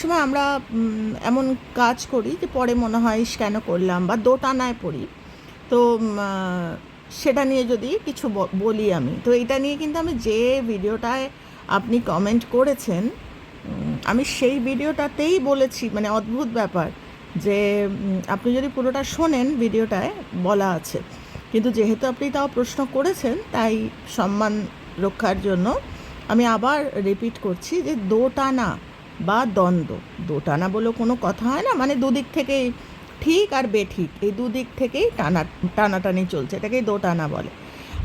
সময় আমরা এমন কাজ করি যে পরে মনে হয় কেন করলাম বা দোটানায় পড়ি। তো সেটা নিয়ে যদি কিছু বলি আমি, তো এটা নিয়ে কিন্তু আমি যে ভিডিওটায় আপনি কমেন্ট করেছেন আমি সেই ভিডিওটাতেই বলেছি মানে অদ্ভুত ব্যাপার যে আপনি যদি পুরোটা শোনেন ভিডিওটায়, বলা আছে। কিন্তু যেহেতু আপনি তাও প্রশ্ন করেছেন, তাই সম্মান রক্ষার জন্য আমি আবার রিপিট করছি যে দোটানা বা দ্বন্দ্ব। দোটানা বলে কোনো কথা হয় না মানে দুদিক থেকেই ঠিক আর বেঠিক। এই দুদিক থেকেই টানা, টানাটানি চলছে, এটাকেই দোটানা বলে।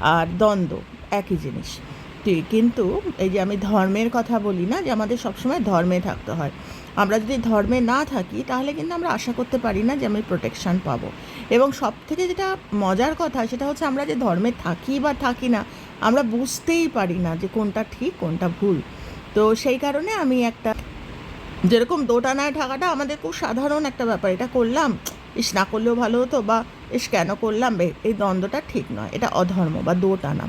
আর দ্বন্দ্ব, একই জিনিস। ঠিক কিন্তু এই যে আমি ধর্মের কথা বলি না, যে আমাদের সবসময় ধর্মে থাকতে হয়। আমরা যদি ধর্মে না থাকি, তাহলে কিন্তু আমরা আশা করতে পারি না যে আমি প্রোটেকশান পাবো। এবং সব থেকে যেটা মজার কথা, সেটা হচ্ছে আমরা যে ধর্মে থাকি বা থাকি না, আমরা বুঝতেই পারি না যে কোনটা ঠিক, কোনটা ভুল। তো সেই কারণে আমি একটা যেরকম দোটানায় থাকাটা আমাদের খুব সাধারণ একটা ব্যাপার। এটা করলাম, ইস না করলেও ভালো হতো বা ইস কেন করলাম? এই দ্বন্দ্বটা ঠিক নয়, এটা অধর্ম বা দোটানা।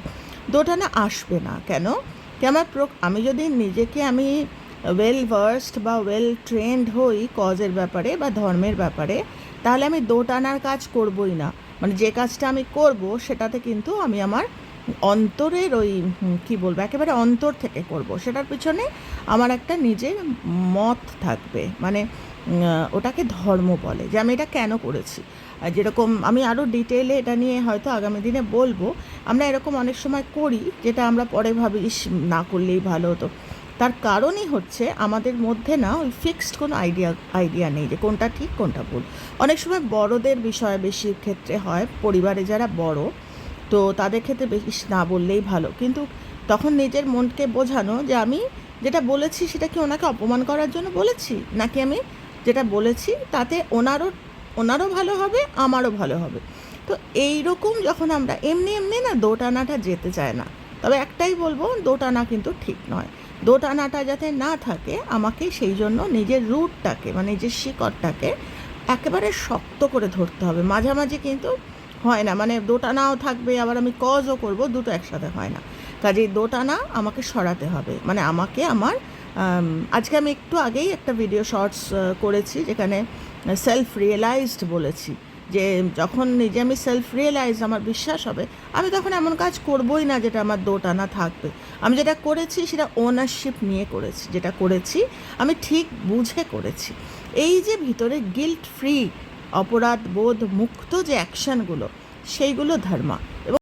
দোটানা আসবে না, কেন? কি আমার প্র, আমি যদি নিজেকে আমি ওয়েল ভার্সড বা ওয়েল ট্রেন্ড হই কজের ব্যাপারে বা ধর্মের ব্যাপারে, তাহলে আমি দোটানার কাজ করবই না। মানে যে কাজটা আমি করব, সেটাতে কিন্তু আমি আমার অন্তরের ওই কি বলব, একেবারে অন্তর থেকে করব। সেটার পিছনে আমার একটা নিজের মত থাকবে। মানে ওটাকে ধর্ম বলে, যে আমি এটা কেন করেছি? যেরকম আমি আরও ডিটেলে এটা নিয়ে হয়তো আগামী দিনে বলব, আমরা এরকম অনেক সময় করি, যেটা আমরা পরে ভাবি না করলেই ভালো হতো। তার কারণই হচ্ছে আমাদের মধ্যে না ওই ফিক্সড কোনো আইডিয়া আইডিয়া নেই যে কোনটা ঠিক, কোনটা ভুল। অনেক সময় বড়দের বিষয়ে বেশি ক্ষেত্রে হয়, পরিবারে যারা বড় তো তাদের ক্ষেত্রে বেশি না বললেই ভালো। কিন্তু তখন নিজের মনকে বোঝানো যে আমি যেটা বলেছি সেটা কি ওনাকে অপমান করার জন্য বলেছি? নাকি আমি যেটা বলেছি তাতে ওনারও ওনারও ভালো হবে, আমারও ভালো হবে? তো এই রকম যখন আমরা, এমনি এমনি না দোটানাটা যেতে চায় না। তবে একটাই বলব, দোটানা কিন্তু ঠিক নয়। দোটানাটা যাতে না থাকে, আমাকে সেই জন্য নিজের রুটটাকে মানে নিজের শিকড়টাকে একেবারে শক্ত করে ধরতে হবে। মাঝামাঝি কিন্তু হয় না। মানে দোটানাও থাকবে, আবার আমি কজও করব, দুটো একসাথে হয় না। কাজেই দোটানা আমাকে সরাতে হবে। মানে আমাকে আমার আজকে আমি একটু আগেই একটা ভিডিও শর্টস করেছি যেখানে সেলফ রিয়েলাইজড বলেছি। যে যখন নিজে আমি সেলফ রিয়েলাইজ আমার বিশ্বাস হবে, আমি তখন এমন কাজ করবই না যেটা আমার দোটানা থাকবে। আমি যেটা করেছি সেটা ওনারশিপ নিয়ে করেছি। যেটা করেছি, আমি ঠিক বুঝে করেছি। এই যে ভিতরে গিল্ট ফ্রি অপরাধ বোধ মুক্ত যে অ্যাকশনগুলো সেইগুলো ধর্মা। এবং